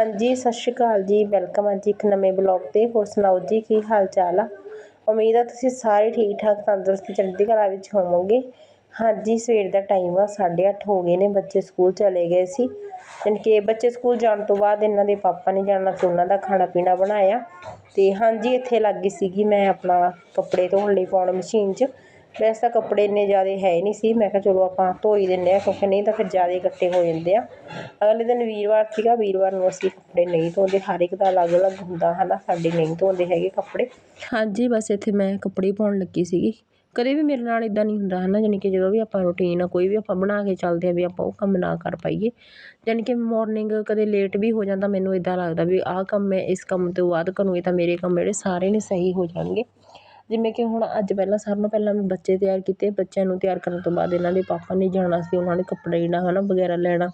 ਹਾਂਜੀ, ਸਤਿ ਸ਼੍ਰੀ ਅਕਾਲ ਜੀ। ਵੈਲਕਮ ਆ ਜੀ ਇੱਕ ਨਵੇਂ ਬਲੌਗ ਤੇ। ਹੋਰ ਸੁਣਾਓ ਜੀ, ਕੀ ਹਾਲ ਚਾਲ ਆ? ਉਮੀਦ ਆ ਤੁਸੀਂ ਸਾਰੇ ਠੀਕ ਠਾਕ ਤੰਦਰੁਸਤ, ਚੜ੍ਹਦੀ ਕਲਾ ਵਿੱਚ ਹੋਵੋਗੇ। ਹਾਂਜੀ, ਸਵੇਰ ਦਾ ਟਾਈਮ ਆ 8:30 ਹੋ ਗਏ ਨੇ, ਬੱਚੇ ਸਕੂਲ ਚਲੇ ਗਏ ਸੀ। ਜਾਣੀ ਕਿ ਬੱਚੇ ਸਕੂਲ ਜਾਣ ਤੋਂ ਬਾਅਦ ਇਹਨਾਂ ਦੇ ਪਾਪਾ ਨੇ ਜਾਣਾ ਤੇ ਉਹਨਾਂ ਦਾ ਖਾਣਾ ਪੀਣਾ ਬਣਾਇਆ। ਤੇ ਹਾਂਜੀ, ਇੱਥੇ ਲੱਗ ਗਈ ਸੀਗੀ ਮੈਂ ਆਪਣਾ ਕੱਪੜੇ ਧੋਣ ਲਈ ਪਾਉਣ ਮਸ਼ੀਨ 'ਚ। ਵੈਸੇ ਤਾਂ ਕੱਪੜੇ ਇੰਨੇ ਜ਼ਿਆਦਾ ਹੈ ਨਹੀਂ ਸੀ। ਮੈਂ ਕਿਹਾ ਚਲੋ ਆਪਾਂ ਧੋ ਹੀ ਦਿੰਦੇ ਹਾਂ ਕਿਉਂਕਿ ਨਹੀਂ ਤਾਂ ਫਿਰ ਜ਼ਿਆਦਾ ਇਕੱਠੇ ਹੋ ਜਾਂਦੇ ਆ। ਅਗਲੇ ਦਿਨ ਵੀਰਵਾਰ ਸੀਗਾ, ਵੀਰਵਾਰ ਨੂੰ ਅਸੀਂ ਕੱਪੜੇ ਨਹੀਂ ਧੋਂਦੇ। ਹਰ ਇੱਕ ਦਾ ਅਲੱਗ-ਅਲੱਗ ਹੁੰਦਾ ਹੈ ਨਾ ਸਾਡੇ ਨਹੀਂ ਧੋਂਦੇ ਹੈਗੇ ਕੱਪੜੇ। ਹਾਂਜੀ, ਬਸ ਇੱਥੇ ਮੈਂ ਕੱਪੜੇ ਪਾਉਣ ਲੱਗੀ ਸੀਗੀ। ਕਦੇ ਵੀ ਮੇਰੇ ਨਾਲ ਇਦਾਂ ਨਹੀਂ ਹੁੰਦਾ ਹੈ ਨਾ ਜਾਣੀ ਕਿ ਜਦੋਂ ਵੀ ਆਪਾਂ ਰੁਟੀਨ ਆ, ਕੋਈ ਵੀ ਆਪਾਂ ਬਣਾ ਕੇ ਚੱਲਦੇ ਆ ਵੀ ਆਪਾਂ ਉਹ ਕੰਮ ਨਾ ਕਰ ਪਾਈਏ। ਜਾਣੀ ਕਿ ਮਾਰਨਿੰਗ ਕਦੇ ਲੇਟ ਵੀ ਹੋ ਜਾਂਦਾ, ਮੈਨੂੰ ਇਦਾਂ ਲੱਗਦਾ ਵੀ ਆਹ ਕੰਮ ਮੈਂ ਇਸ ਕੰਮ ਤੋਂ ਬਾਅਦ ਕਰੂੰਗੀ ਤਾਂ ਮੇਰੇ ਕੰਮ ਜਿਹੜੇ ਸਾਰੇ ਨੇ ਸਹੀ ਹੋ ਜਾਣਗੇ। ਜਿਵੇਂ ਕਿ ਹੁਣ ਅੱਜ ਪਹਿਲਾਂ ਸਾਰਿਆਂ ਨਾਲੋਂ ਪਹਿਲਾਂ ਮੈਂ ਬੱਚੇ ਤਿਆਰ ਕੀਤੇ, ਬੱਚਿਆਂ ਨੂੰ ਤਿਆਰ ਕਰਨ ਤੋਂ ਬਾਅਦ ਇਹਨਾਂ ਦੇ ਪਾਪਾ ਨੇ ਜਾਣਾ ਸੀ, ਉਹਨਾਂ ਨੇ ਕੱਪੜੇ ਜਿਹੜਾ ਹੈ ਨਾ ਵਗੈਰਾ ਲੈਣਾ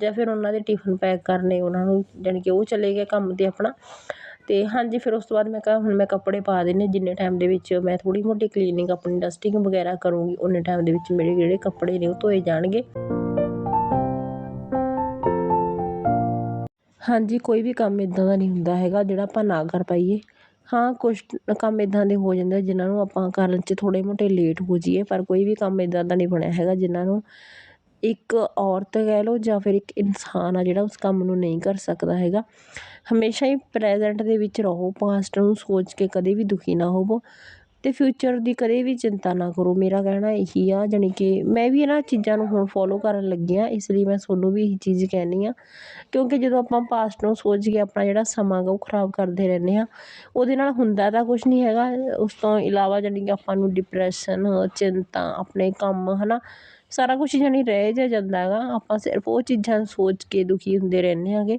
ਜਾਂ ਫਿਰ ਉਹਨਾਂ ਦੇ ਟਿਫਨ ਪੈਕ ਕਰਨੇ, ਉਹਨਾਂ ਨੂੰ ਜਾਣੀ ਕਿ ਉਹ ਚਲੇ ਗਏ ਕੰਮ 'ਤੇ ਆਪਣਾ। ਅਤੇ ਹਾਂਜੀ, ਫਿਰ ਉਸ ਤੋਂ ਬਾਅਦ ਮੈਂ ਕਿਹਾ, ਹੁਣ ਮੈਂ ਕੱਪੜੇ ਪਾ ਦੇਣੇ ਜਿੰਨੇ ਟਾਈਮ ਦੇ ਵਿੱਚ ਮੈਂ ਥੋੜ੍ਹੀ ਮੋਟੀ ਕਲੀਨਿੰਗ ਆਪਣੀ ਡਸਟਿੰਗ ਵਗੈਰਾ ਕਰੂੰਗੀ ਉਨੇ ਟਾਈਮ ਦੇ ਵਿੱਚ ਮੇਰੇ ਜਿਹੜੇ ਕੱਪੜੇ ਨੇ ਉਹ ਧੋਏ ਜਾਣਗੇ। ਹਾਂਜੀ, ਕੋਈ ਵੀ ਕੰਮ ਇੱਦਾਂ ਦਾ ਨਹੀਂ ਹੁੰਦਾ ਹੈਗਾ, ਜਿਹੜਾ ਆਪਾਂ ਨਾ ਕਰ ਪਾਈਏ। ਹਾਂ, ਕੁਛ ਕੰਮ ਇੱਦਾਂ ਦੇ ਹੋ ਜਾਂਦੇ ਜਿਹਨਾਂ ਨੂੰ ਆਪਾਂ ਕਰਨ 'ਚ ਥੋੜ੍ਹੇ ਮੋਟੇ ਲੇਟ ਹੋ ਜਾਈਏ, ਪਰ ਕੋਈ ਵੀ ਕੰਮ ਇੱਦਾਂ ਦਾ ਨਹੀਂ ਬਣਿਆ ਹੈਗਾ ਜਿਹਨਾਂ ਨੂੰ ਇੱਕ ਔਰਤ ਕਹਿ ਲਓ ਜਾਂ ਫਿਰ ਇੱਕ ਇਨਸਾਨ ਆ ਜਿਹੜਾ ਉਸ ਕੰਮ ਨੂੰ ਨਹੀਂ ਕਰ ਸਕਦਾ ਹੈਗਾ। ਹਮੇਸ਼ਾ ਹੀ ਪ੍ਰੈਜ਼ੈਂਟ ਦੇ ਵਿੱਚ ਰਹੋ ਪਾਸਟ ਨੂੰ ਸੋਚ ਕੇ ਕਦੇ ਵੀ ਦੁਖੀ ਨਾ ਹੋਵੋ। ਅਤੇ ਫਿਊਚਰ ਦੀ ਕਦੇ ਵੀ ਚਿੰਤਾ ਨਾ ਕਰੋ। ਮੇਰਾ ਕਹਿਣਾ ਇਹੀ ਆ, ਜਾਣੀ ਕਿ ਮੈਂ ਵੀ ਇਹਨਾਂ ਚੀਜ਼ਾਂ ਨੂੰ ਹੁਣ ਫੋਲੋ ਕਰਨ ਲੱਗੀ ਹਾਂ, ਇਸ ਲਈ ਮੈਂ ਤੁਹਾਨੂੰ ਵੀ ਇਹੀ ਚੀਜ਼ ਕਹਿੰਦੀ ਹਾਂ। ਕਿਉਂਕਿ ਜਦੋਂ ਆਪਾਂ ਪਾਸਟ ਨੂੰ ਸੋਚ ਕੇ ਆਪਣਾ ਜਿਹੜਾ ਸਮਾਂ ਗਾ ਉਹ ਖਰਾਬ ਕਰਦੇ ਰਹਿੰਦੇ ਹਾਂ, ਉਹਦੇ ਨਾਲ ਹੁੰਦਾ ਤਾਂ ਕੁਛ ਨਹੀਂ ਹੈਗਾ। ਉਸ ਤੋਂ ਇਲਾਵਾ ਜਾਣੀ ਕਿ ਆਪਾਂ ਨੂੰ ਡਿਪਰੈਸ਼ਨ ਚਿੰਤਾ, ਆਪਣੇ ਕੰਮ ਹੈ ਨਾ ਸਾਰਾ ਕੁਛ ਜਾਣੀ ਰਹਿ ਜਾ ਜਾਂਦਾ ਹੈਗਾ। ਆਪਾਂ ਸਿਰਫ ਉਹ ਚੀਜ਼ਾਂ ਸੋਚ ਕੇ ਦੁਖੀ ਹੁੰਦੇ ਰਹਿੰਦੇ ਹੈਗੇ।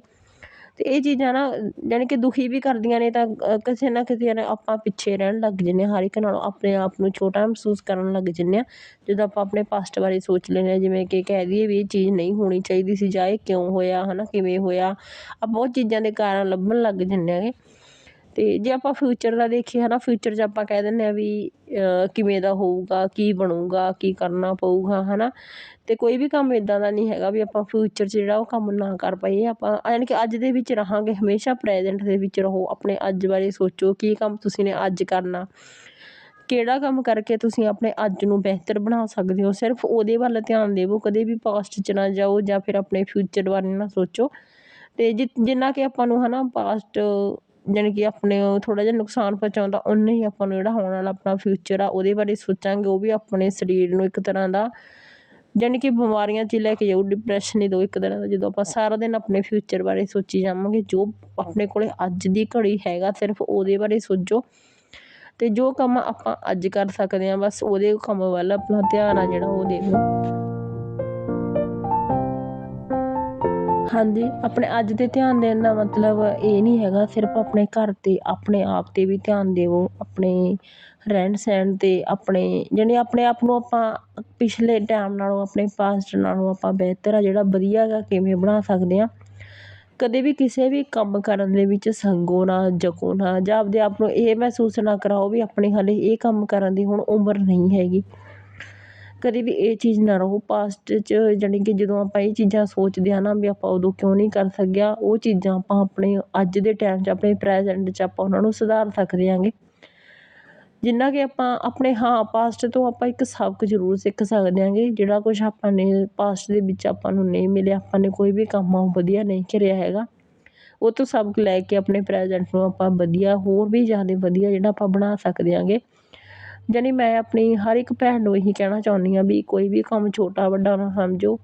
ਅਤੇ ਇਹ ਚੀਜ਼ਾਂ ਨਾ, ਜਾਣੀ ਕਿ ਦੁਖੀ ਵੀ ਕਰਦੀਆਂ ਨੇ ਤਾਂ ਕਿਸੇ ਨਾ ਕਿਸੇ ਨੇ ਆਪਾਂ ਪਿੱਛੇ ਰਹਿਣ ਲੱਗ ਜਾਂਦੇ ਹਾਂ ਹਰ ਇੱਕ ਨਾਲੋਂ ਆਪਣੇ ਆਪ ਨੂੰ ਛੋਟਾ ਮਹਿਸੂਸ ਕਰਨ ਲੱਗ ਜਾਂਦੇ ਹਾਂ ਜਦੋਂ ਆਪਾਂ ਆਪਣੇ ਪਾਸਟ ਬਾਰੇ ਸੋਚ ਲੈਂਦੇ ਹਾਂ, ਜਿਵੇਂ ਕਿ ਕਹਿ ਦਈਏ ਵੀ ਇਹ ਚੀਜ਼ ਨਹੀਂ ਹੋਣੀ ਚਾਹੀਦੀ ਸੀ ਜਾਂ ਇਹ ਕਿਉਂ ਹੋਇਆ ਹੈ ਨਾ ਕਿਵੇਂ ਹੋਇਆ ਆਪਾਂ ਉਹ ਚੀਜ਼ਾਂ ਦੇ ਕਾਰਨ ਲੱਭਣ ਲੱਗ ਜਾਂਦੇ ਹੈਗੇ। ਅਤੇ ਜੇ ਆਪਾਂ ਫਿਊਚਰ ਦਾ ਦੇਖੀਏ ਹੈ ਨਾ ਫਿਊਚਰ 'ਚ ਆਪਾਂ ਕਹਿ ਦਿੰਦੇ ਹਾਂ ਵੀ ਕਿਵੇਂ ਦਾ ਹੋਊਗਾ, ਕੀ ਬਣੂਗਾ, ਕੀ ਕਰਨਾ ਪਊਗਾ ਹੈ ਨਾ ਅਤੇ ਕੋਈ ਵੀ ਕੰਮ ਇੱਦਾਂ ਦਾ ਨਹੀਂ ਹੈਗਾ ਵੀ ਆਪਾਂ ਫਿਊਚਰ 'ਚ ਜਿਹੜਾ ਉਹ ਕੰਮ ਨਾ ਕਰ ਪਾਈਏ। ਆਪਾਂ ਯਾਨੀ ਕਿ ਅੱਜ ਦੇ ਵਿੱਚ ਰਹਾਂਗੇ, ਹਮੇਸ਼ਾ ਪ੍ਰੈਜੈਂਟ ਦੇ ਵਿੱਚ ਰਹੋ। ਆਪਣੇ ਅੱਜ ਬਾਰੇ ਸੋਚੋ, ਕੀ ਕੰਮ ਤੁਸੀਂ ਨੇ ਅੱਜ ਕਰਨਾ। ਕਿਹੜਾ ਕੰਮ ਕਰਕੇ ਤੁਸੀਂ ਆਪਣੇ ਅੱਜ ਨੂੰ ਬਿਹਤਰ ਬਣਾ ਸਕਦੇ ਹੋ? ਸਿਰਫ ਉਹਦੇ ਵੱਲ ਧਿਆਨ ਦੇਵੋ, ਕਦੇ ਵੀ ਪਾਸਟ 'ਚ ਨਾ ਜਾਓ ਜਾਂ ਫਿਰ ਆਪਣੇ ਫਿਊਚਰ ਬਾਰੇ ਨਾ ਸੋਚੋ। ਅਤੇ ਜਿ, ਜਿੰਨਾ ਕਿ ਆਪਾਂ ਨੂੰ ਹੈ ਨਾ ਪਾਸਟ ਜਾਣੀ ਕਿ ਆਪਣੇ ਥੋੜ੍ਹਾ ਜਿਹਾ ਨੁਕਸਾਨ ਪਹੁੰਚਾਉਂਦਾ ਉਨਾ ਹੀ ਆਪਾਂ ਨੂੰ ਜਿਹੜਾ ਹੋਣ ਵਾਲਾ ਆਪਣਾ ਫਿਊਚਰ ਆ, ਉਹਦੇ ਬਾਰੇ ਸੋਚਾਂਗੇ, ਉਹ ਵੀ ਆਪਣੇ ਸਰੀਰ ਨੂੰ ਇੱਕ ਤਰ੍ਹਾਂ ਦਾ ਜਾਣੀ ਕਿ ਬਿਮਾਰੀਆਂ 'ਚ ਹੀ ਲੈ ਕੇ ਜਾਊ ਡਿਪਰੈਸ਼ਨ ਹੀ ਦੋ ਇੱਕ ਤਰ੍ਹਾਂ ਦਾ, ਜਦੋਂ ਆਪਾਂ ਸਾਰਾ ਦਿਨ ਆਪਣੇ ਫਿਊਚਰ ਬਾਰੇ ਸੋਚੀ ਜਾਵਾਂਗੇ, ਜੋ ਆਪਣੇ ਕੋਲ ਅੱਜ ਦੀ ਘੜੀ ਹੈਗਾ, ਸਿਰਫ ਉਹਦੇ ਬਾਰੇ ਸੋਚੋ। ਅਤੇ ਜੋ ਕੰਮ ਆਪਾਂ ਅੱਜ ਕਰ ਸਕਦੇ ਹਾਂ, ਬਸ ਉਹਦੇ ਕੰਮ ਵੱਲ ਆਪਣਾ ਧਿਆਨ ਆ ਜਿਹੜਾ ਉਹ ਦੇ ਹਾਂਜੀ, ਆਪਣੇ ਅੱਜ 'ਤੇ ਧਿਆਨ ਦੇਣ ਦਾ ਮਤਲਬ ਇਹ ਨਹੀਂ ਹੈਗਾ, ਸਿਰਫ ਆਪਣੇ ਘਰ 'ਤੇ, ਆਪਣੇ ਆਪ 'ਤੇ ਵੀ ਧਿਆਨ ਦੇਵੋ, ਆਪਣੇ ਰਹਿਣ ਸਹਿਣ 'ਤੇ, ਆਪਣੇ ਜਾਣੀ ਆਪਣੇ ਆਪ ਨੂੰ ਆਪਾਂ ਪਿਛਲੇ ਟਾਈਮ ਨਾਲੋਂ, ਆਪਣੇ ਪਾਸਟ ਨਾਲੋਂ ਆਪਾਂ ਬਿਹਤਰ ਆ, ਜਿਹੜਾ ਵਧੀਆ ਗਾ ਕਿਵੇਂ ਬਣਾ ਸਕਦੇ ਹਾਂ ਕਦੇ ਵੀ ਕਿਸੇ ਵੀ ਕੰਮ ਕਰਨ ਦੇ ਵਿੱਚ ਸੰਗੋ ਨਾ, ਜਕੋ ਨਾ, ਜਾਂ ਆਪਦੇ ਆਪ ਨੂੰ ਇਹ ਮਹਿਸੂਸ ਨਾ ਕਰਾਓ ਵੀ ਆਪਣੇ ਹਾਲੇ ਇਹ ਕੰਮ ਕਰਨ ਦੀ ਹੁਣ ਉਮਰ ਨਹੀਂ ਹੈਗੀ। ਕਦੇ ਵੀ ਇਹ ਚੀਜ਼ ਨਾ ਰਹੋ ਪਾਸਟ 'ਚ ਜਾਣੀ ਕਿ ਜਦੋਂ ਆਪਾਂ ਇਹ ਚੀਜ਼ਾਂ ਸੋਚਦੇ ਹਾਂ ਨਾ ਵੀ ਆਪਾਂ ਉਦੋਂ ਕਿਉਂ ਨਹੀਂ ਕਰ ਸਕਿਆ, ਉਹ ਚੀਜ਼ਾਂ ਆਪਾਂ ਆਪਣੇ ਅੱਜ ਦੇ ਟਾਈਮ 'ਚ, ਆਪਣੇ ਪ੍ਰੈਜੈਂਟ 'ਚ ਆਪਾਂ ਉਹਨਾਂ ਨੂੰ ਸੁਧਾਰ ਸਕਦੇ ਹਾਂਗੇ। ਜਿੰਨਾ ਕਿ ਆਪਾਂ ਆਪਣੇ, ਹਾਂ ਪਾਸਟ ਤੋਂ ਆਪਾਂ ਇੱਕ ਸਬਕ ਜ਼ਰੂਰ ਸਿੱਖ ਸਕਦੇ ਹਾਂਗੇ, ਜਿਹੜਾ ਕੁਛ ਆਪਾਂ ਨੇ ਪਾਸਟ ਦੇ ਵਿੱਚ ਆਪਾਂ ਨੂੰ ਨਹੀਂ ਮਿਲਿਆ, ਆਪਾਂ ਨੇ ਕੋਈ ਵੀ ਕੰਮ ਆ ਵਧੀਆ ਨਹੀਂ ਕਰਿਆ ਹੈਗਾ, ਉਹ ਤੋਂ ਸਬਕ ਲੈ ਕੇ ਆਪਣੇ ਪ੍ਰੈਜੈਂਟ ਨੂੰ ਆਪਾਂ ਵਧੀਆ, ਹੋਰ ਵੀ ਜ਼ਿਆਦਾ ਵਧੀਆ ਜਿਹੜਾ ਆਪਾਂ ਬਣਾ ਸਕਦੇ ਹਾਂਗੇ। ਜਾਣੀ ਮੈਂ ਆਪਣੀ ਹਰ ਇੱਕ ਭੈਣ ਨੂੰ ਇਹੀ ਕਹਿਣਾ ਚਾਹੁੰਦੀ ਹਾਂ ਵੀ ਕੋਈ ਵੀ ਕੰਮ ਛੋਟਾ ਵੱਡਾ ਨਾ ਸਮਝੋ,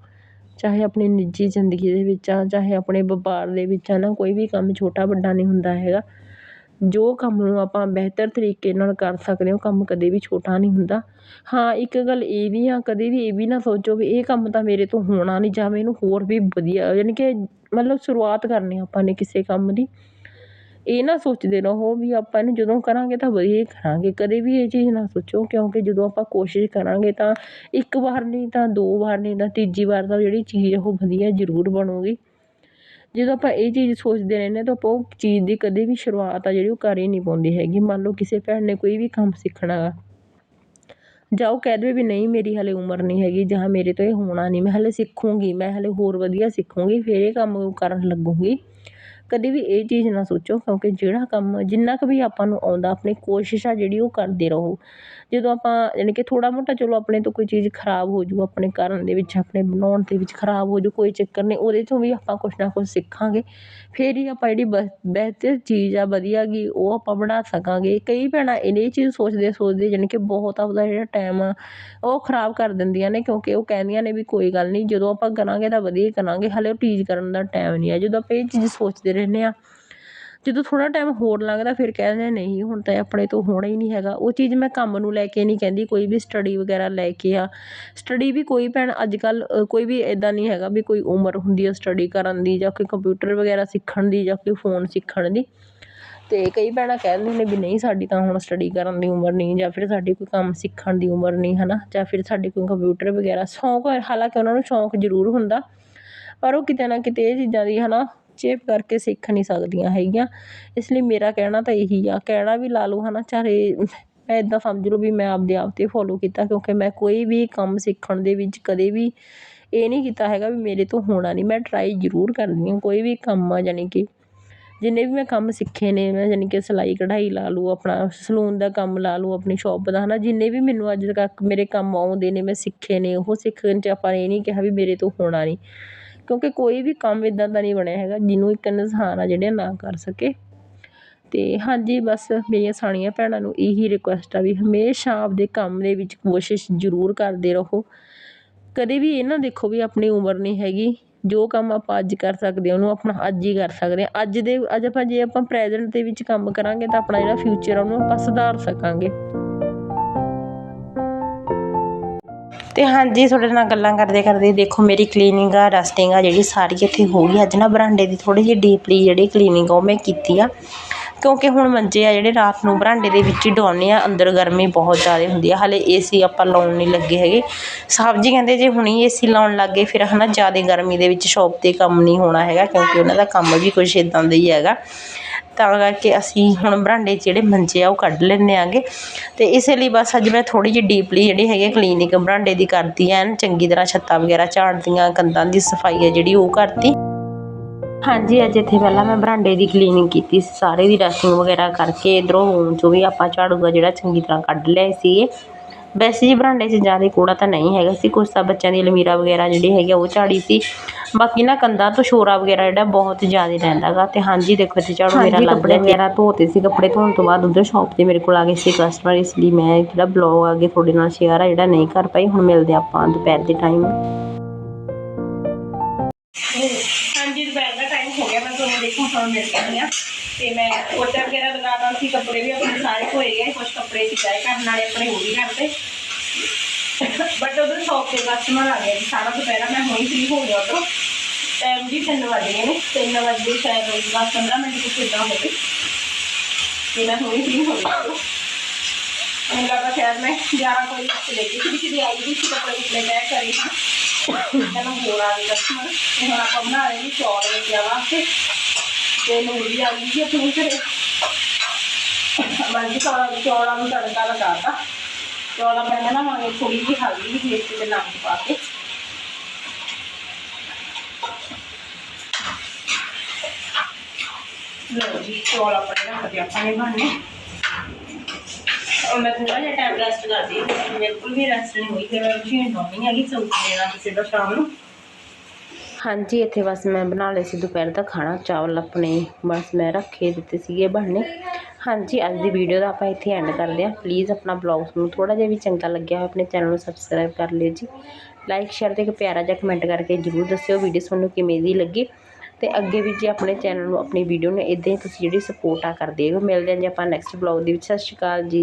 ਚਾਹੇ ਆਪਣੀ ਨਿੱਜੀ ਜ਼ਿੰਦਗੀ ਦੇ ਵਿੱਚ ਆ, ਚਾਹੇ ਆਪਣੇ ਵਪਾਰ ਦੇ ਵਿੱਚ ਆ ਨਾ, ਕੋਈ ਵੀ ਕੰਮ ਛੋਟਾ ਵੱਡਾ ਨਹੀਂ ਹੁੰਦਾ ਹੈਗਾ। ਜੋ ਕੰਮ ਨੂੰ ਆਪਾਂ ਬਿਹਤਰ ਤਰੀਕੇ ਨਾਲ ਕਰ ਸਕਦੇ ਹੋ ਕੰਮ ਕਦੇ ਵੀ ਛੋਟਾ ਨਹੀਂ ਹੁੰਦਾ। ਹਾਂ, ਇੱਕ ਗੱਲ ਇਹ ਵੀ ਆ, ਕਦੇ ਵੀ ਇਹ ਵੀ ਨਾ ਸੋਚੋ ਵੀ ਇਹ ਕੰਮ ਤਾਂ ਮੇਰੇ ਤੋਂ ਹੋਣਾ ਨਹੀਂ, ਜਾਂ ਮੈਂ ਇਹਨੂੰ ਹੋਰ ਵੀ ਵਧੀਆ ਯਾਨੀ ਕਿ ਮਤਲਬ ਸ਼ੁਰੂਆਤ ਕਰਨੀ ਆਪਾਂ ਨੇ ਕਿਸੇ ਕੰਮ ਦੀ। ਇਹ ਨਾ ਸੋਚਦੇ ਰਹੋ ਵੀ ਆਪਾਂ ਇਹਨੂੰ ਜਦੋਂ ਕਰਾਂਗੇ ਤਾਂ ਵਧੀਆ ਹੀ ਕਰਾਂਗੇ। ਕਦੇ ਵੀ ਇਹ ਚੀਜ਼ ਨਾ ਸੋਚੋ, ਕਿਉਂਕਿ ਜਦੋਂ ਆਪਾਂ ਕੋਸ਼ਿਸ਼ ਕਰਾਂਗੇ ਤਾਂ ਇੱਕ ਵਾਰ ਨਹੀਂ ਤਾਂ ਦੋ ਵਾਰ ਨਹੀਂ ਤਾਂ ਤੀਜੀ ਵਾਰ ਤਾਂ ਜਿਹੜੀ ਚੀਜ਼ ਉਹ ਵਧੀਆ ਜ਼ਰੂਰ ਬਣੂਗੀ। ਜਦੋਂ ਆਪਾਂ ਇਹ ਚੀਜ਼ ਸੋਚਦੇ ਰਹਿੰਦੇ ਤਾਂ ਆਪਾਂ ਉਹ ਚੀਜ਼ ਦੀ ਕਦੇ ਵੀ ਸ਼ੁਰੂਆਤ ਆ ਜਿਹੜੀ ਉਹ ਕਰ ਹੀ ਨਹੀਂ ਪਾਉਂਦੀ ਹੈਗੀ। ਮੰਨ ਲਓ ਕਿਸੇ ਭੈਣ ਨੇ ਕੋਈ ਵੀ ਕੰਮ ਸਿੱਖਣਾ ਗਾ, ਜਾਂ ਉਹ ਕਹਿ ਦੇਵੇ ਵੀ ਨਹੀਂ ਮੇਰੀ ਹਲੇ ਉਮਰ ਨਹੀਂ ਹੈਗੀ ਜਾਂ ਮੇਰੇ ਤੋਂ ਇਹ ਹੋਣਾ ਨਹੀਂ, ਮੈਂ ਹਲੇ ਸਿੱਖੂੰਗੀ, ਮੈਂ ਹਲੇ ਹੋਰ ਵਧੀਆ ਸਿੱਖੂੰਗੀ, ਫਿਰ ਇਹ ਕੰਮ ਕਰਨ ਲੱਗੂੰਗੀ। ਕਦੇ ਵੀ ਇਹ ਚੀਜ਼ ਨਾ ਸੋਚੋ, ਕਿਉਂਕਿ ਜਿਹੜਾ ਕੰਮ, ਜਿੰਨਾ ਕੁ ਵੀ ਆਪਾਂ ਨੂੰ ਆਉਂਦਾ, ਆਪਣੀ ਕੋਸ਼ਿਸ਼ ਆ ਜਿਹੜੀ ਉਹ ਕਰਦੇ ਰਹੋ। ਜਦੋਂ ਆਪਾਂ, ਯਾਨੀ ਕਿ ਥੋੜ੍ਹਾ ਮੋਟਾ ਚਲੋ ਆਪਣੇ ਤੋਂ ਕੋਈ ਚੀਜ਼ ਖਰਾਬ ਹੋ ਜੂ ਆਪਣੇ ਕਰਨ ਦੇ ਵਿੱਚ, ਆਪਣੇ ਬਣਾਉਣ ਦੇ ਵਿੱਚ ਖਰਾਬ ਹੋ ਜੂ ਕੋਈ ਚੱਕਰ ਨਹੀਂ, ਉਹਦੇ 'ਚੋਂ ਵੀ ਆਪਾਂ ਕੁਛ ਨਾ ਕੁਛ ਸਿੱਖਾਂਗੇ। ਫਿਰ ਹੀ ਆਪਾਂ ਜਿਹੜੀ ਬ ਬਿਹਤਰ ਚੀਜ਼ ਆ, ਵਧੀਆ ਗੀ, ਉਹ ਆਪਾਂ ਬਣਾ ਸਕਾਂਗੇ। ਕਈ ਭੈਣਾਂ ਇਹਨੇ ਚੀਜ਼ ਸੋਚਦੇ ਸੋਚਦੇ ਯਾਨੀ ਕਿ ਬਹੁਤ ਆਪਦਾ ਜਿਹੜਾ ਟਾਈਮ ਆ, ਉਹ ਖਰਾਬ ਕਰ ਦਿੰਦੀਆਂ ਨੇ, ਕਿਉਂਕਿ ਉਹ ਕਹਿੰਦੀਆਂ ਨੇ ਵੀ ਕੋਈ ਗੱਲ ਨਹੀਂ, ਜਦੋਂ ਆਪਾਂ ਕਰਾਂਗੇ ਤਾਂ ਵਧੀਆ ਕਰਾਂਗੇ, ਹਾਲੇ ਉਹ ਟੀਜ਼ ਕਰਨ ਦਾ ਟਾਈਮ ਨਹੀਂ ਆ। ਜਦੋਂ ਆਪਾਂ ਇਹ ਚੀਜ਼ ਸੋਚਦੇ ਰਹਿੰਦੇ ਹਾਂ। ਜਦੋਂ ਥੋੜ੍ਹਾ ਟਾਈਮ ਹੋਰ ਲੰਘਦਾ ਫਿਰ ਕਹਿ ਕਹਿੰਦੇ ਨਹੀਂ, ਹੁਣ ਤਾਂ ਆਪਣੇ ਤੋਂ ਹੋਣਾ ਹੀ ਨਹੀਂ ਹੈਗਾ। ਉਹ ਚੀਜ਼ ਮੈਂ ਕੰਮ ਨੂੰ ਲੈ ਕੇ ਨਹੀਂ ਕਹਿੰਦੀ, ਕੋਈ ਵੀ ਸਟੱਡੀ ਵਗੈਰਾ ਲੈ ਕੇ ਆ। ਸਟੱਡੀ ਵੀ ਕੋਈ ਭੈਣ ਅੱਜ ਕੱਲ੍ਹ ਕੋਈ ਵੀ ਇੱਦਾਂ ਨਹੀਂ ਹੈਗਾ ਵੀ ਕੋਈ ਉਮਰ ਹੁੰਦੀ ਆ ਸਟੱਡੀ ਕਰਨ ਦੀ ਜਾਂ ਕੋਈ ਕੰਪਿਊਟਰ ਵਗੈਰਾ ਸਿੱਖਣ ਦੀ ਜਾਂ ਕੋਈ ਫੋਨ ਸਿੱਖਣ ਦੀ। ਅਤੇ ਕਈ ਭੈਣਾਂ ਕਹਿ ਕਹਿੰਦੀਆਂ ਨੇ ਵੀ ਨਹੀਂ, ਸਾਡੀ ਤਾਂ ਹੁਣ ਸਟੱਡੀ ਕਰਨ ਦੀ ਉਮਰ ਨਹੀਂ ਜਾਂ ਫਿਰ ਸਾਡੀ ਕੋਈ ਕੰਮ ਸਿੱਖਣ ਦੀ ਉਮਰ ਨਹੀਂ ਹੈ ਨਾ ਜਾਂ ਫਿਰ ਸਾਡੇ ਕੋਈ ਕੰਪਿਊਟਰ ਵਗੈਰਾ, ਸ਼ੌਂਕ, ਹਾਲਾਂਕਿ ਉਹਨਾਂ ਨੂੰ ਸ਼ੌਂਕ ਜ਼ਰੂਰ ਹੁੰਦਾ, ਪਰ ਉਹ ਕਿਤੇ ਨਾ ਕਿਤੇ ਇਹ ਚੀਜ਼ਾਂ ਦੀ ਹੈ ਨਾ ਚੇਪ ਕਰਕੇ ਸਿੱਖ ਨਹੀਂ ਸਕਦੀਆਂ ਹੈਗੀਆਂ। ਇਸ ਲਈ ਮੇਰਾ ਕਹਿਣਾ ਤਾਂ ਇਹੀ ਆ, ਕਹਿਣਾ ਵੀ ਲਾ ਲਓ ਹੈ ਨਾ ਚਾਹੇ ਮੈਂ ਇੱਦਾਂ ਸਮਝ ਲਓ ਵੀ ਮੈਂ ਆਪਦੇ ਆਪ 'ਤੇ ਫੋਲੋ ਕੀਤਾ, ਕਿਉਂਕਿ ਮੈਂ ਕੋਈ ਵੀ ਕੰਮ ਸਿੱਖਣ ਦੇ ਵਿੱਚ ਕਦੇ ਵੀ ਇਹ ਨਹੀਂ ਕੀਤਾ ਹੈਗਾ ਵੀ ਮੇਰੇ ਤੋਂ ਹੋਣਾ ਨਹੀਂ। ਮੈਂ ਟਰਾਈ ਜ਼ਰੂਰ ਕਰਦੀ ਹਾਂ, ਕੋਈ ਵੀ ਕੰਮ ਆ ਯਾਨੀ ਕਿ ਜਿੰਨੇ ਵੀ ਮੈਂ ਕੰਮ ਸਿੱਖੇ ਨੇ, ਮੈਂ ਯਾਨੀ ਕਿ ਸਿਲਾਈ ਕਢਾਈ ਲਾ ਲਓ, ਆਪਣਾ ਸਲੂਨ ਦਾ ਕੰਮ ਲਾ ਲਓ, ਆਪਣੀ ਸ਼ੋਪ ਦਾ ਹੈ ਨਾ ਜਿੰਨੇ ਵੀ ਮੈਨੂੰ ਅੱਜ ਤੱਕ ਮੇਰੇ ਕੰਮ ਆਉਂਦੇ ਨੇ, ਮੈਂ ਸਿੱਖੇ ਨੇ, ਉਹ ਸਿੱਖਣ 'ਚ ਆਪਾਂ ਇਹ ਨਹੀਂ ਕਿਹਾ ਵੀ ਮੇਰੇ ਤੋਂ ਹੋਣਾ ਨਹੀਂ। ਕਿਉਂਕਿ ਕੋਈ ਵੀ ਕੰਮ ਇੱਦਾਂ ਦਾ ਨਹੀਂ ਬਣਿਆ ਹੈਗਾ, ਜਿਹਨੂੰ ਇੱਕ ਇਨਸਾਨ ਆ ਜਿਹੜੇ ਨਾ ਕਰ ਸਕੇ। ਅਤੇ ਹਾਂਜੀ, ਬਸ ਮੇਰੀਆਂ ਸਾਣੀਆਂ ਭੈਣਾਂ ਨੂੰ ਇਹੀ ਰਿਕੁਐਸਟ ਆ ਵੀ ਹਮੇਸ਼ਾ ਆਪਦੇ ਕੰਮ ਦੇ ਵਿੱਚ ਕੋਸ਼ਿਸ਼ ਜ਼ਰੂਰ ਕਰਦੇ ਰਹੋ। ਕਦੇ ਵੀ ਇਹ ਨਾ ਦੇਖੋ ਵੀ ਆਪਣੀ ਉਮਰ ਨਹੀਂ ਹੈਗੀ, ਜੋ ਕੰਮ ਆਪਾਂ ਅੱਜ ਕਰ ਸਕਦੇ ਉਹਨੂੰ ਆਪਣਾ ਅੱਜ ਹੀ ਕਰ ਸਕਦੇ ਹਾਂ ਅੱਜ ਦੇ, ਅੱਜ ਆਪਾਂ ਜੇ ਆਪਾਂ ਪ੍ਰੈਜ਼ੈਂਟ ਦੇ ਵਿੱਚ ਕੰਮ ਕਰਾਂਗੇ ਤਾਂ ਆਪਣਾ ਜਿਹੜਾ ਫਿਊਚਰ ਆ, ਉਹਨੂੰ ਆਪਾਂ ਸੁਧਾਰ ਸਕਾਂਗੇ। ਅਤੇ ਹਾਂਜੀ, ਤੁਹਾਡੇ ਨਾਲ ਗੱਲਾਂ ਕਰਦੇ ਕਰਦੇ ਦੇਖੋ, ਮੇਰੀ ਕਲੀਨਿੰਗ ਆ ਡਸਟਿੰਗ ਆ, ਜਿਹੜੀ ਸਾਰੀ ਇੱਥੇ ਹੋ ਗਈ। ਅੱਜ ਨਾ ਬਰਾਂਡੇ ਦੀ ਥੋੜ੍ਹੀ ਜਿਹੀ ਡੀਪਲੀ ਜਿਹੜੀ ਕਲੀਨਿੰਗ ਆ, ਉਹ ਮੈਂ ਕੀਤੀ ਆ। ਕਿਉਂਕਿ ਹੁਣ ਮੰਜੇ ਆ ਜਿਹੜੇ ਰਾਤ ਨੂੰ ਬਰਾਂਡੇ ਦੇ ਵਿੱਚ ਹੀ ਡਾਉਂਦੇ ਹਾਂ ਅੰਦਰ ਗਰਮੀ ਬਹੁਤ ਜ਼ਿਆਦਾ ਹੁੰਦੀ ਆ। ਹਾਲੇ ਏ ਸੀ ਆਪਾਂ ਲਾਉਣ ਨਹੀਂ ਲੱਗੇ ਹੈਗੇ। ਸਾਹਿਬ ਜੀ ਕਹਿੰਦੇ ਜੇ ਹੁਣੀ ਸੀ ਲਾਉਣ ਲੱਗ ਗਏ, ਫਿਰ ਹੈ ਨਾ ਜ਼ਿਆਦਾ ਗਰਮੀ ਦੇ ਵਿੱਚ ਸ਼ੋਪ 'ਤੇ ਕੰਮ ਨਹੀਂ ਹੋਣਾ ਹੈਗਾ, ਕਿਉਂਕਿ ਉਹਨਾਂ ਦਾ ਕੰਮ ਵੀ ਕੁਛ ਇੱਦਾਂ ਦਾ ਹੀ ਹੈਗਾ। ਤਾਂ ਕਰਕੇ ਅਸੀਂ ਹੁਣ ਬਰਾਂਡੇ 'ਚ ਜਿਹੜੇ ਮੰਜੇ ਆ ਉਹ ਕੱਢ ਲੈਂਦੇ ਆਂਗੇ। ਅਤੇ ਇਸੇ ਲਈ ਬਸ ਅੱਜ ਮੈਂ ਥੋੜ੍ਹੀ ਜਿਹੀ ਡੀਪਲੀ ਜਿਹੜੀ ਹੈਗੀ ਕਲੀਨਿਕ ਬਰਾਂਡੇ ਦੀ ਕਰਦੀ ਐਨ, ਚੰਗੀ ਤਰ੍ਹਾਂ ਛੱਤਾਂ ਵਗੈਰਾ ਝਾੜਦੀਆਂ ਕੰਧਾਂ ਦੀ ਸਫ਼ਾਈ ਹੈ ਜਿਹੜੀ ਉਹ ਕਰਤੀ। ਹਾਂਜੀ, ਅੱਜ ਇੱਥੇ ਪਹਿਲਾਂ ਮੈਂ ਬਰਾਂਡੇ ਦੀ ਕਲੀਨਿੰਗ ਕੀਤੀ ਸੀ, ਸਾਰੇ ਦੀ ਡਸਟਿੰਗ ਵਗੈਰਾ ਕਰਕੇ ਇਧਰੋਂ ਰੂਮ 'ਚੋਂ ਵੀ ਆਪਾਂ ਝਾੜੂਗਾ ਜਿਹੜਾ ਚੰਗੀ ਤਰ੍ਹਾਂ ਕੱਢ ਲਏ ਸੀਗੇ। ਵੈਸੇ ਜੀ ਬਰਾਂਡੇ 'ਚ ਜ਼ਿਆਦਾ ਕੂੜਾ ਤਾਂ ਨਹੀਂ ਹੈਗਾ ਸੀ ਕੁਛ ਤਾਂ ਬੱਚਿਆਂ ਦੀ ਅਲਮੀਰਾ ਵਗੈਰਾ ਜਿਹੜੀ ਹੈਗੀ ਆ ਉਹ ਝਾੜੀ ਸੀ। ਬਾਕੀ ਨਾ ਕੰਧਾਂ ਤੋਂ ਸ਼ੋਰਾ ਵਗੈਰਾ ਜਿਹੜਾ ਬਹੁਤ ਜ਼ਿਆਦਾ ਰਹਿੰਦਾ ਗਾ ਤੇ ਹਾਂਜੀ ਦੇਖੋ ਇੱਥੇ ਝਾੜੂ ਮੇਰਾ ਲੱਗ ਕੱਪੜੇ ਵਗੈਰਾ ਧੋਤੇ ਸੀ ਕੱਪੜੇ ਧੋਣ ਤੋਂ ਬਾਅਦ ਉਧਰ ਸ਼ਾਪ ਤੇ ਮੇਰੇ ਕੋਲ ਆ ਗਏ ਸੀ ਕਸਟਮਰ ਇਸ ਲਈ ਮੈਂ ਜਿਹੜਾ ਬਲੌਗ ਅੱਗੇ ਤੁਹਾਡੇ ਨਾਲ ਸ਼ੇਅਰ ਆ ਜਿਹੜਾ ਨਹੀਂ ਕਰ ਪਾਈ ਹੁਣ ਮਿਲਦੇ ਆਪਾਂ ਦੁਪਹਿਰ ਦੇ ਟਾਈਮ ਹਾਂਜੀ ਦੁਪਹਿਰ ਦਾ ਟਾਈਮ ਹੋ ਗਿਆ ਮੈਂ ਤੁਹਾਨੂੰ ਦੇਖੋ ਹੁਣ ਮਿਲ ਗਈ ਹਾਂ। ਤੇ ਮੈਂ ਪੋਚਾ ਵਗੈਰਾ ਲਗਾਤਾ ਸੀ ਕੱਪੜੇ ਵੀ ਆਪਣੇ ਸਾਰੇ ਧੋਏ ਗਏ ਕੁਝ ਕੱਪੜੇ ਸਿਚਾਈ ਕਰਨ ਵਾਲੇ ਆਪਣੇ ਹੋ ਵੀ ਕਰਦੇ ਬਟ ਉਧਰ ਸ਼ੌਪ ਤੇ ਕਸਟਮਰ ਆ ਗਏ ਸੀ ਸਾਰਾ ਦੁਪਹਿਰਾ ਮੈਂ ਹੁਣੀ ਫ੍ਰੀ ਹੋ ਗਿਆ ਉਧਰੋਂ। ਟਾਈਮ ਜੀ 3 ਵਜ ਗਏ ਨੇ 3 ਵਜੇ ਸ਼ਾਇਦ 10 15 ਮਿੰਟ ਕੁਛ ਇਦਾਂ ਹੋ ਗਏ। ਤੇ ਮੈਂ ਹੁਣੀ ਫ੍ਰੀ ਹੋ ਗਈ ਉਧਰੋਂ। ਮੈਨੂੰ ਲੱਗਾ ਸ਼ਾਇਦ ਮੈਂ 11 ਕੋਈ ਵਕਤ ਲੈ ਗਈ ਸੀ ਕਿਤੇ ਆਈ ਵੀ ਸੀ ਕੱਪੜੇ ਕੁਪੜੇ ਤੈਅ ਕਰੀ ਹਾਂ। ਕਹਿੰਦਾ ਹੋਰ ਆ ਗਏ ਕਸਟਮਰ ਤੇ ਹੁਣ ਆਪਾਂ ਬਣਾ ਰਹੇ ਨੇ ਚੌਲ ਬੱਚਿਆਂ ਵਾਸਤੇ। ਤੇ ਨੂਰੀ ਆ ਗਈ ਸੀ ਆਪਣੇ ਘਰੇ ਬਾਕੀ ਚੌਲਾਂ ਚੌਲਾਂ ਨੂੰ ਤੜਕਾ ਲਗਾਤਾ ਚੌਲਾਂ ਮੈਂ ਬਣਾਵਾਂਗੇ ਥੋੜੀ ਜਿਹੀ ਹਲਦੀ ਵੀ ਪੇਸਟ ਦੇ ਨਮਕ ਪਾ ਕੇ ਲਓ ਜੀ ਚੌਲ ਆਪਣੇ ਰੱਖਦੇ ਆਪਾਂ ਨੇ ਬਣਨੇ ਔਰ ਮੈਂ ਥੋੜਾ ਜਿਹਾ ਟਾਈਮ ਰੈਸਟ ਕਰਦੀ ਬਿਲਕੁਲ ਵੀ ਰੈਸਟ ਨਹੀਂ ਹੋਈ ਤੇ ਮੈਂ ਮਸ਼ੀਨ ਲਾਉਣੀ ਹੈਗੀ ਸੂਟ ਦੇਣਾ ਕਿਸੇ ਦਾ ਸ਼ਾਮ ਨੂੰ ਹਾਂਜੀ, ਇੱਥੇ ਬਸ ਮੈਂ ਬਣਾ ਲਏ ਸੀ ਦੁਪਹਿਰ ਦਾ ਖਾਣਾ, ਚਾਵਲ ਆਪਣੇ ਬਸ ਮੈਂ ਰੱਖੇ ਦਿੱਤੇ ਸੀਗੇ ਬਣਨੇ। ਹਾਂਜੀ, ਅੱਜ ਦੀ ਵੀਡੀਓ ਦਾ ਆਪਾਂ ਇੱਥੇ ਐਂਡ ਕਰਦੇ ਹਾਂ ਪਲੀਜ਼ ਆਪਣਾ ਬਲੌਗ ਨੂੰ ਥੋੜਾ ਜਿਹਾ ਵੀ ਚੰਗਾ ਲੱਗਿਆ ਹੋਇਆ ਆਪਣੇ ਚੈਨਲ ਨੂੰ ਸਬਸਕ੍ਰਾਈਬ ਕਰ ਲਿਓ ਜੀ। ਲਾਈਕ ਸ਼ੇਅਰ ਤੇ ਇੱਕ ਪਿਆਰਾ ਜਿਹਾ ਕਮੈਂਟ ਕਰਕੇ ਜਰੂਰ ਦੱਸਿਓ ਵੀਡੀਓ ਤੁਹਾਨੂੰ ਕਿਵੇਂ ਦੀ ਲੱਗੀ। ਤੇ ਅੱਗੇ ਵੀ ਜੇ ਆਪਣੇ ਚੈਨਲ ਨੂੰ ਆਪਣੀ ਵੀਡੀਓ ਨੂੰ ਇਦਾਂ ਹੀ ਤੁਸੀਂ ਜਿਹੜੀ ਸਪੋਰਟ ਆ ਕਰਦੇ ਹੋ, ਮਿਲਦੇ ਹਾਂ ਜੀ ਆਪਾਂ ਨੈਕਸਟ ਬਲੌਗ ਦੇ ਵਿੱਚ। ਸਤਿ ਸ਼੍ਰੀ ਅਕਾਲ ਜੀ।